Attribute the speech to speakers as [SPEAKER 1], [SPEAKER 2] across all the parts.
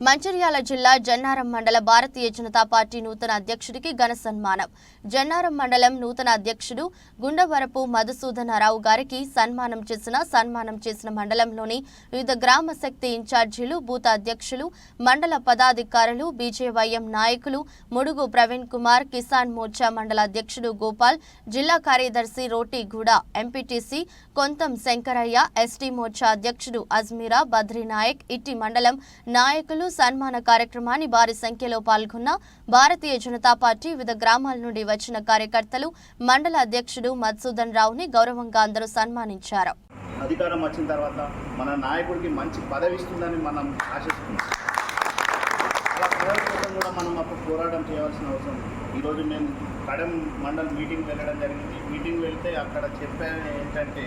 [SPEAKER 1] మంచిర్యాల జిల్లా జన్నారం మండల భారతీయ జనతా పార్టీ నూతన అధ్యక్షుడికి ఘన సన్మానం. జన్నారం మండలం నూతన అధ్యక్షుడు గుండవరపు మధుసూదనరావు గారికి సన్మానం చేసిన సన్మానం చేసిన మండలంలోని వివిధ గ్రామ శక్తి ఇన్ఛార్జీలు బూత్ అధ్యక్షులు మండల పదాధికారులు బీజేవైఎం నాయకులు ముడుగు ప్రవీణ్ కుమార్ కిసాన్ మోర్చా మండల అధ్యక్షుడు గోపాల్ జిల్లా కార్యదర్శి రోటిగూడ ఎంపీటీసీ కొంతం శంకరయ్య ఎస్టీ మోర్చా అధ్యక్షుడు అజ్మీరా బద్రీనాయక్ ఇట్టి మండలం నాయకులు సన్మాన కార్యక్రమాన్ని భారీ సంఖ్యలో పాల్గొన్న భారతీయ జనతా పార్టీ వివిధ గ్రామాల నుండి వచ్చిన కార్యకర్తలు మండల అధ్యక్షుడు మధుసూదన్ రావుని గౌరవంగా అందరూ సన్మానించారు.
[SPEAKER 2] అధికారం వచ్చిన తర్వాత మన నాయకుడికి మంచి పదవి ఇస్తుందని మనం ఆశిస్తున్నాం. కూడా మనం అప్పుడు పోరాటం చేయాల్సిన అవసరం ఈరోజు మేము కడెం మండల్ మీటింగ్ వెళ్ళడం జరిగింది. మీటింగ్ వెళ్తే అక్కడ చెప్పాను ఏంటంటే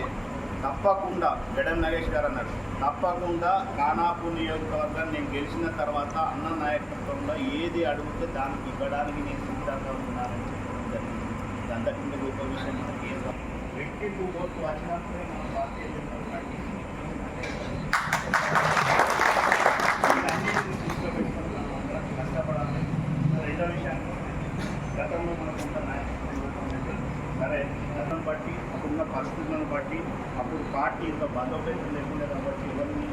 [SPEAKER 2] తప్పకుండా గడెం నగేష్ గారు అన్నారు తప్పకుండా ఖానాపూర్ నియోజకవర్గాన్ని నేను గెలిచిన తర్వాత అన్న నాయకత్వంలో ఏది అడిగితే దానికి ఇవ్వడానికి నేను సిద్ధంగా ఉన్నానని చెప్పడం జరిగింది. ఇది గొప్ప విషయం. మనకి వ్యక్తి టూ ఓట్లు వచ్చినప్పుడే మనం పార్టీ కష్టపడాలి. రెండో విషయాన్ని గతంలో మనకు ఉంటున్నాయి సరే గతం బట్టి అప్పుడున్న పరిస్థితులను బట్టి అప్పుడు పార్టీ ఇంత బందోబస్తు లేకుండా కాబట్టి ఎవరిని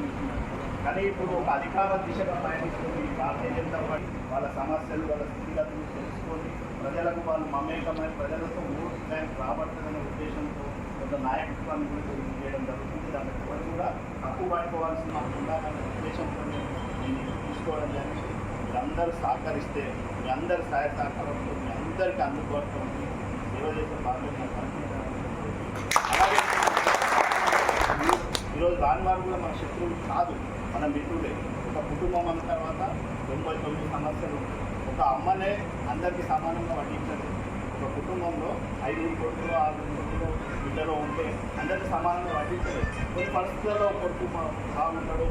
[SPEAKER 2] కానీ ఇప్పుడు ఒక అధికార దిశగా పయనిస్తుంది భారతీయ జనతా పార్టీ. వాళ్ళ సమస్యలు వాళ్ళ స్థితిగతులు తెలుసుకొని ప్రజలకు వాళ్ళు మమేకమైన ప్రజలతో ఓటు బ్యాంక్ రాబడుతుందనే ఉద్దేశంతో కొంత నాయకత్వాన్ని కూడా చేయడం జరుగుతుంది. దానికి ఎవరు కూడా తప్పు పట్టుకోవాల్సిన ఉండాలనే ఉద్దేశంతో నేను తీసుకోవడం జరిగింది. అందరూ సహకరిస్తే మీ అందరి సహాయ సహకారంతో మీ అందరికీ అందుబాటులో ఉంది సేవ అలాగే ఈరోజు రాని వారు కూడా మన శత్రువులు కాదు మన మిత్రులే. ఒక కుటుంబం అన్న తర్వాత తొంభై తొమ్మిది సమస్యలు ఒక అమ్మనే అందరికీ సమానంగా వడ్డించదు ఒక కుటుంబంలో ఐదుగురు కొడుకులు ఆరుగురు కొడుకులు బిడ్డలో ఉంటే అందరికీ సమానంగా వడ్డించలేదు. కొన్ని పరిస్థితుల్లో కొడుకు బాగుంటాడు